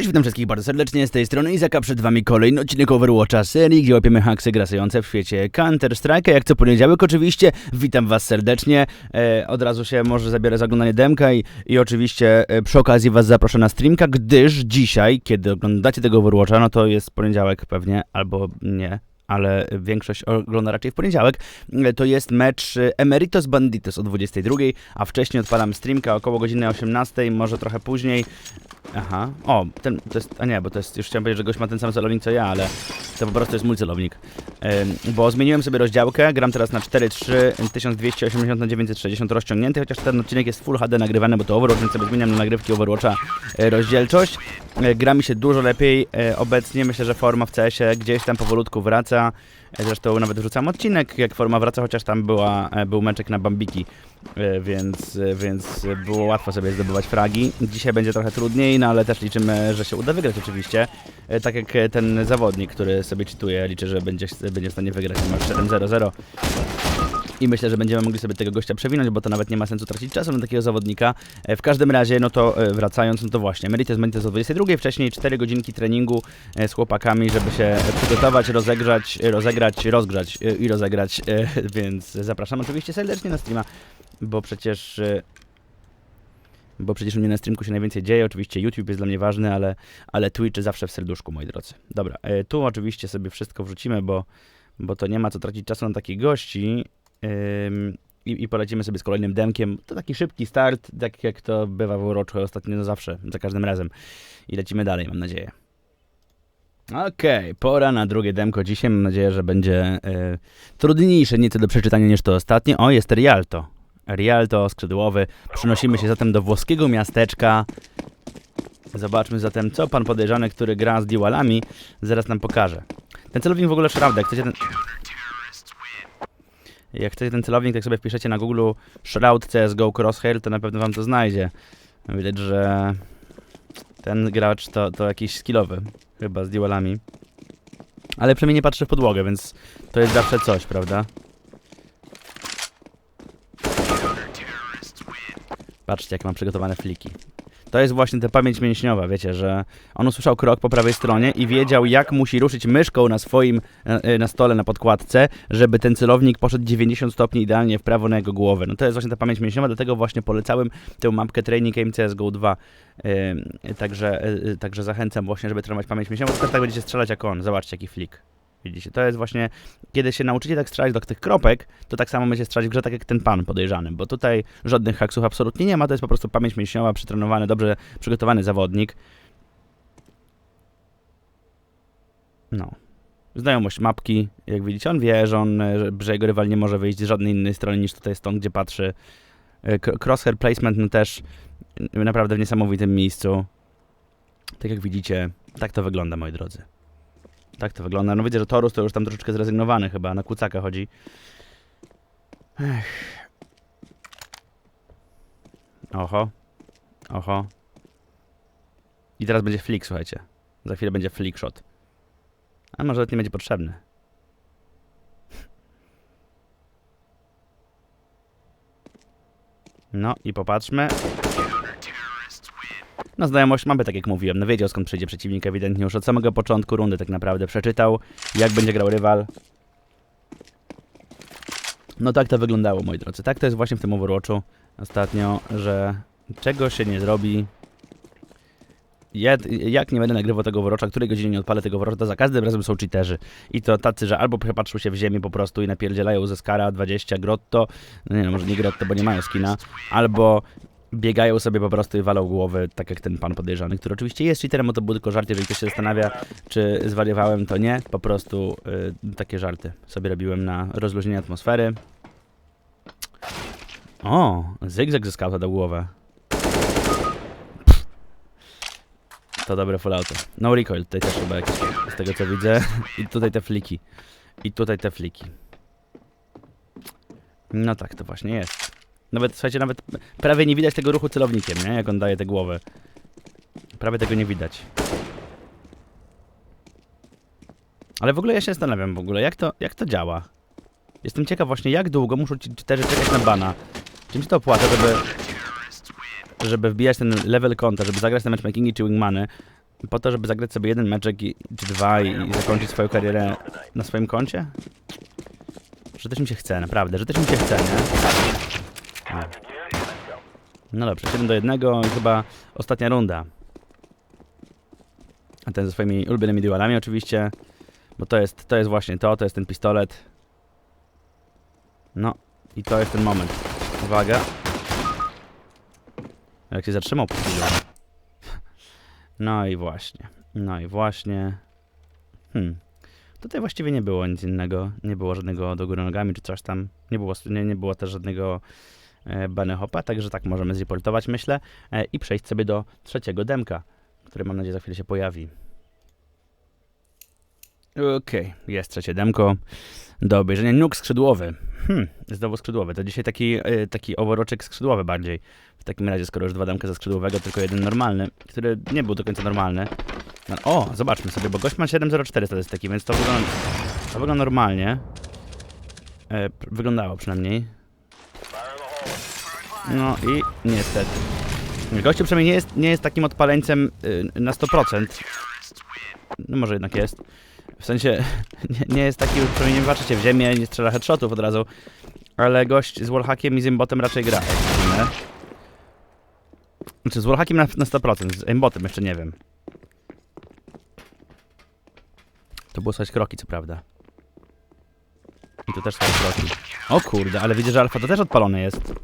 Cześć, witam wszystkich bardzo serdecznie z tej strony Izaka, przed wami kolejny odcinek Overwatcha serii, gdzie łapiemy haksy grasujące w świecie Counter-Strike, jak co poniedziałek oczywiście, witam was serdecznie, e, od razu się może zabiorę za oglądanie demka i, i oczywiście e, przy okazji was zaproszę na streamka, gdyż dzisiaj, kiedy oglądacie tego Overwatcha, no to jest poniedziałek pewnie, albo nie, ale większość ogląda raczej w poniedziałek, to jest mecz e, Emeritus Banditos o 22, a wcześniej odpalam streamka około godziny 18, może trochę później. Aha, o, ten, to jest, a nie, bo to jest, już chciałem powiedzieć, że gość ma ten sam celownik co ja, ale to po prostu jest mój celownik. Bo zmieniłem sobie rozdziałkę, gram teraz na 4.3, 1280 na 960 rozciągnięty, chociaż ten odcinek jest Full HD nagrywany, bo to Overwatch, więc sobie zmieniam na nagrywki Overwatcha e, rozdzielczość. E, gra mi się dużo lepiej e, obecnie, myślę, że forma w CS-ie gdzieś tam powolutku wraca. E, Zresztą nawet wrzucam odcinek, jak forma wraca, chociaż tam była, był meczek na Bambiki, więc, więc było łatwo sobie zdobywać fragi. Dzisiaj będzie trochę trudniej, no ale też liczymy, że się uda wygrać oczywiście. Tak jak ten zawodnik, który sobie czytuje, liczę, że będzie, będzie w stanie wygrać numer 7-0-0. I myślę, że będziemy mogli sobie tego gościa przewinąć, bo to nawet nie ma sensu tracić czasu na takiego zawodnika. E, W każdym razie, no to e, wracając, no to właśnie, Merites Merites o 22, wcześniej 4 godzinki treningu e, z chłopakami, żeby się przygotować, rozegrzać, rozegrać, rozgrzać i rozegrać, więc zapraszam oczywiście serdecznie na streama, bo przecież... Bo przecież u mnie na streamku się najwięcej dzieje, oczywiście YouTube jest dla mnie ważny, ale, ale Twitch zawsze w serduszku, moi drodzy. Dobra, tu oczywiście sobie wszystko wrzucimy, bo, bo to nie ma co tracić czasu na takich gości. I, I polecimy sobie z kolejnym demkiem. To taki szybki start, tak jak to bywa w Uroczu ostatnio, no zawsze, za każdym razem. I lecimy dalej, mam nadzieję. Okej, pora na drugie demko dzisiaj. Mam nadzieję, że będzie e, trudniejsze nieco do przeczytania niż to ostatnie. O, jest Rialto. Rialto skrzydłowy. Przenosimy się zatem do włoskiego miasteczka. Zobaczmy zatem, co pan podejrzany, który gra z dualami, zaraz nam pokaże. Ten celownik w ogóle szrauda. Jak chcecie ten... Jak chcecie ten celownik, tak sobie wpiszecie na Google Shroud CSGO Crosshair, to na pewno wam to znajdzie. Widać, że ten gracz to, to jakiś skillowy, chyba z dualami. Ale przynajmniej nie patrzy w podłogę, więc to jest zawsze coś, prawda? Patrzcie, jak mam przygotowane fliki. To jest właśnie ta pamięć mięśniowa, wiecie, że on usłyszał krok po prawej stronie i wiedział, jak musi ruszyć myszką na swoim, e, na stole, na podkładce, żeby ten celownik poszedł 90 stopni idealnie w prawo na jego głowę. No to jest właśnie ta pamięć mięśniowa, dlatego właśnie polecałem tę mapkę Training Game CSGO 2. Yy, także, także zachęcam właśnie, żeby trenować pamięć mięśniową, też tak będziecie strzelać jak on. Zobaczcie, jaki flik. Widzicie, to jest właśnie, kiedy się nauczycie tak strzelać do tych kropek, to tak samo będziecie strzelać w grze, tak jak ten pan podejrzany, bo tutaj żadnych haksów absolutnie nie ma, to jest po prostu pamięć mięśniowa, przetrenowany, dobrze przygotowany zawodnik. No. Znajomość mapki, jak widzicie, on wie, że, on, że- jego rywal nie może wyjść z żadnej innej strony niż tutaj stąd, gdzie patrzy. E, Crosshair placement no też naprawdę w niesamowitym miejscu. Tak jak widzicie, tak to wygląda, moi drodzy. Tak to wygląda. No widzę, że Torus to już tam troszeczkę zrezygnowany chyba, na kucaka chodzi. Ech. Oho. Oho. I teraz będzie flick, słuchajcie. Za chwilę będzie flick shot. A może nawet nie będzie potrzebny. No i popatrzmy. No znajomość mamy, tak jak mówiłem, no wiedział skąd przyjdzie przeciwnik ewidentnie już od samego początku rundy tak naprawdę przeczytał, jak będzie grał rywal. No tak to wyglądało, moi drodzy. Tak to jest właśnie w tym Overwatchu ostatnio, że czego się nie zrobi. Ja, jak nie będę nagrywał tego Overwatcha, której godzinie nie odpalę tego Overwatcha, to za każdym razem są cheaterzy. I to tacy, że albo patrzą się w ziemię po prostu i napierdzielają ze Skara 20 grotto, no nie no, może nie grotto, bo nie mają skina, albo biegają sobie po prostu i walą głowy, tak jak ten pan podejrzany, który oczywiście jest cheaterem, bo to był tylko żart, jeżeli ktoś się zastanawia, czy zwariowałem, to nie, po prostu y, takie żarty sobie robiłem na rozluźnienie atmosfery. O, zygzak ze skauta do głowy. To dobre full auto. No recoil tutaj też chyba jakieś, z tego co widzę. I tutaj te fliki. I tutaj te fliki. No tak, to właśnie jest. Nawet, słuchajcie, nawet prawie nie widać tego ruchu celownikiem, nie? Jak on daje tę głowę. Prawie tego nie widać. Ale w ogóle ja się zastanawiam w ogóle, jak to, jak to działa. Jestem ciekaw właśnie, jak długo muszą ci cheaterzy czekać na bana. Czym się to opłaca, żeby, żeby wbijać ten level konta, żeby zagrać te matchmakingi czy wingmany, po to, żeby zagrać sobie jeden meczek i, czy dwa i, i zakończyć swoją karierę na swoim koncie? Że też mi się chce, naprawdę, że też mi się chce, nie? No, dobrze, 7 do 1 i chyba ostatnia runda. A ten ze swoimi ulubionymi dualami oczywiście, bo to jest, to jest właśnie to, to jest ten pistolet. No, i to jest ten moment. Uwaga. Jak się zatrzymał po chwili. No i właśnie. No i właśnie. Hmm. Tutaj właściwie nie było nic innego. Nie było żadnego do góry nogami czy coś tam. Nie było, nie, nie było też żadnego bunny hopa, także tak możemy zreportować, myślę. E, I przejść sobie do trzeciego demka, który mam nadzieję za chwilę się pojawi. Okej, jest trzecie demko. Do obejrzenia Nuk skrzydłowy. Hmm, znowu skrzydłowy. To dzisiaj taki, y, taki overwatchek skrzydłowy bardziej. W takim razie, skoro już dwa damka ze skrzydłowego, tylko jeden normalny, który nie był do końca normalny. No, o, zobaczmy sobie, bo gość ma 7.04 statystyki, więc to wygląda, to wygląda normalnie. E, wyglądało przynajmniej. No i niestety. Gościu przynajmniej nie jest, nie jest takim odpaleńcem y, na 100%. No może jednak jest. W sensie, nie, nie jest taki, przynajmniej nie walczycie w ziemię, nie strzela headshotów od razu. Ale gość z wallhackiem i z aimbotem raczej gra, widzimy. Znaczy z wallhackiem na, na 100%, z aimbotem jeszcze nie wiem. To było słychać kroki, co prawda. I tu też słychać kroki. O kurde, ale widzę, że alfa to też odpalone jest.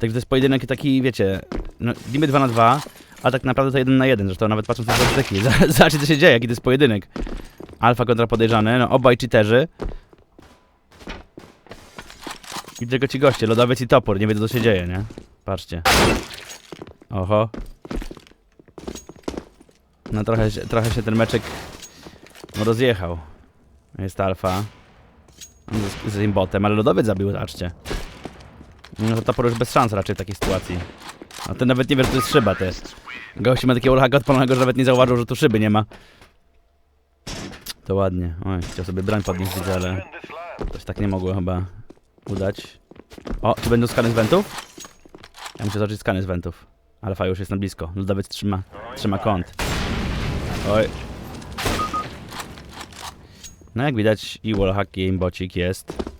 Także to jest pojedynek taki, wiecie, no, niby 2 na 2, a tak naprawdę to 1 na 1, zresztą nawet patrząc na statystyki. Zobaczcie, co się dzieje, jaki to jest pojedynek. Alfa kontra podejrzany, no obaj cheaterzy. I tylko ci goście, lodowiec i topór, nie wiedzą co się dzieje, nie? Patrzcie. Oho. No trochę, trochę się ten meczek rozjechał. Jest alfa. Z, z imbotem, ale lodowiec zabił, zobaczcie. No to topór już bez szans raczej w takiej sytuacji. A ten nawet nie wie, że to jest szyba, ty. Gościu ma takiego ulhaka odpalonego, że nawet nie zauważył, że tu szyby nie ma. To ładnie. Oj, chciał sobie broń podnieść, widzę, ale to się tak nie mogło chyba udać. O, czy będą skany z wentów? Ja muszę zobaczyć skany z wentów. Alfa już jest na blisko. Ludowiec trzyma, trzyma kąt. Oj. No jak widać i wallhack i imbocik jest.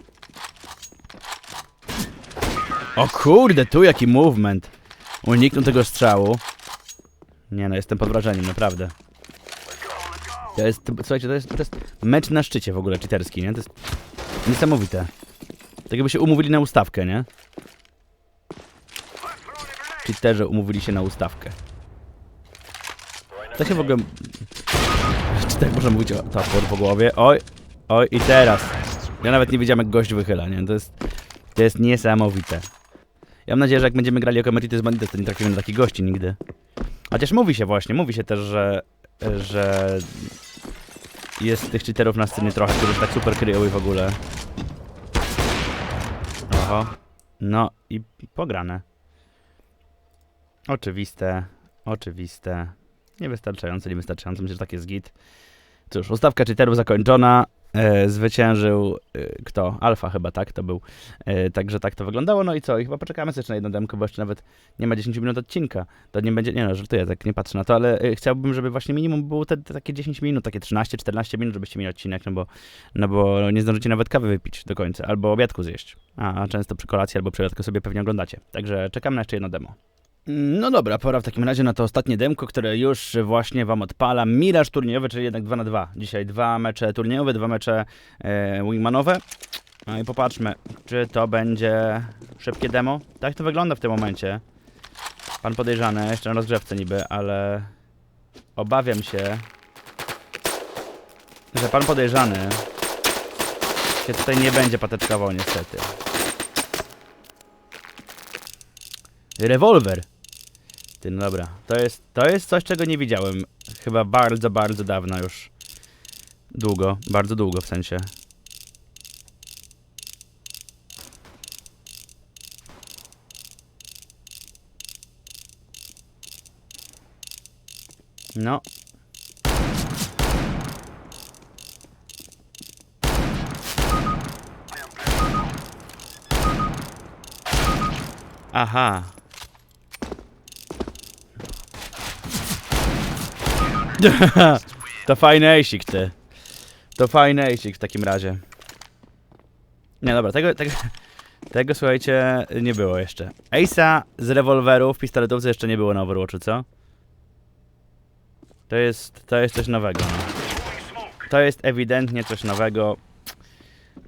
O kurde, tu jaki movement. Uniknął tego strzału. Nie no, jestem pod wrażeniem, naprawdę. To jest, słuchajcie, to jest, to jest mecz na szczycie w ogóle cheaterski, nie? To jest niesamowite. Tak jakby się umówili na ustawkę, nie? Cheaterzy umówili się na ustawkę. To się w ogóle... Czy tak można mówić o topór po głowie? Oj, oj i teraz. Ja nawet nie wiedziałem jak gość wychyla, nie? To jest, to jest niesamowite. Ja mam nadzieję, że jak będziemy grali jako Meritus Banditos, to nie trafimy na takich gości nigdy. Chociaż mówi się właśnie, mówi się też, że, że jest tych cheaterów na scenie trochę, którzy tak super kryją i w ogóle. Oho. No i pograne. Oczywiste, oczywiste. Niewystarczające, niewystarczające, myślę, że tak jest git. Cóż, ustawka cheaterów zakończona. E, zwyciężył e, kto? Alfa chyba, tak? To był. E, także tak to wyglądało. No i co? I chyba poczekamy jeszcze na jedną demkę, bo jeszcze nawet nie ma 10 minut odcinka. To nie będzie, nie no, żartuję, tak nie patrzę na to, ale e, chciałbym, żeby właśnie minimum było te, te takie 10 minut, takie 13-14 minut, żebyście mieli odcinek, no bo, no bo nie zdążycie nawet kawy wypić do końca, albo obiadku zjeść. A, często przy kolacji albo przy obiadku sobie pewnie oglądacie. Także czekamy na jeszcze jedno demo. No dobra, pora w takim razie na to ostatnie demko, które już właśnie wam odpala. Miraż turniejowy, czyli jednak 2 na 2 Dzisiaj dwa mecze turniejowe, dwa mecze e, wingmanowe. No i popatrzmy, czy to będzie szybkie demo. Tak to wygląda w tym momencie. Pan podejrzany, jeszcze na rozgrzewce niby, ale obawiam się, że pan podejrzany się tutaj nie będzie pateczkował niestety. Rewolwer. Ty, no dobra. To jest, to jest coś, czego nie widziałem. Chyba bardzo, bardzo dawno już. Długo, bardzo długo w sensie. No. Aha. to fajny ejsik, ty. To fajny ejsik w takim razie. Nie, dobra, tego, tego, tego słuchajcie, nie było jeszcze. Ejsa z rewolweru w pistoletówce jeszcze nie było na Overwatchu, co? To jest, to jest coś nowego. No. To jest ewidentnie coś nowego.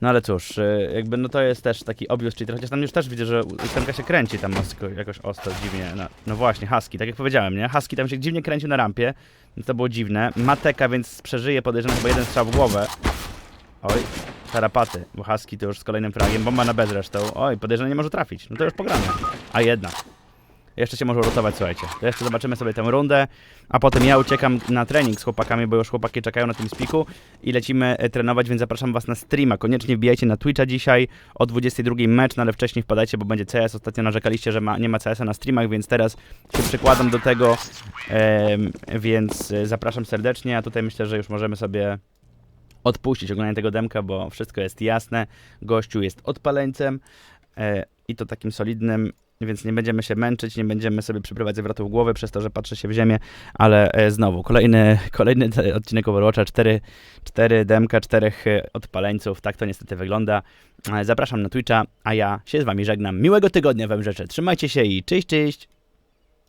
No ale cóż, y, jakby no to jest też taki obvious cheater, chociaż tam już też widzę, że ósemka się kręci tam jakoś ostro, dziwnie. No, no właśnie, Husky, tak jak powiedziałem, nie? Husky tam się dziwnie kręcił na rampie, więc to było dziwne. Mateka, więc przeżyje, podejrzewam chyba jeden strzał w głowę. Oj, tarapaty, bo Husky to już z kolejnym fragiem, bomba na B zresztą. Oj, podejrzewam nie może trafić, no to już pogramy. A jednak. Jeszcze się może rotować, słuchajcie. To jeszcze zobaczymy sobie tę rundę, a potem ja uciekam na trening z chłopakami, bo już chłopaki czekają na tym spiku i lecimy e, trenować, więc zapraszam was na streama. Koniecznie wbijajcie na Twitcha dzisiaj o 22 mecz, no ale wcześniej wpadajcie, bo będzie CS. Ostatnio narzekaliście, że ma, nie ma CS-a na streamach, więc teraz się przykładam do tego, em, więc e, zapraszam serdecznie, a tutaj myślę, że już możemy sobie odpuścić oglądanie tego demka, bo wszystko jest jasne. Gościu jest odpaleńcem e, i to takim solidnym, więc nie będziemy się męczyć, nie będziemy sobie przyprywać zawrotów głowy przez to, że patrzy się w ziemię, ale e, znowu, kolejny, kolejny odcinek Overwatcha, cztery, cztery demka, czterech e, odpaleńców, tak to niestety wygląda. E, Zapraszam na Twitcha, a ja się z wami żegnam. Miłego tygodnia wam życzę, trzymajcie się i cześć, cześć!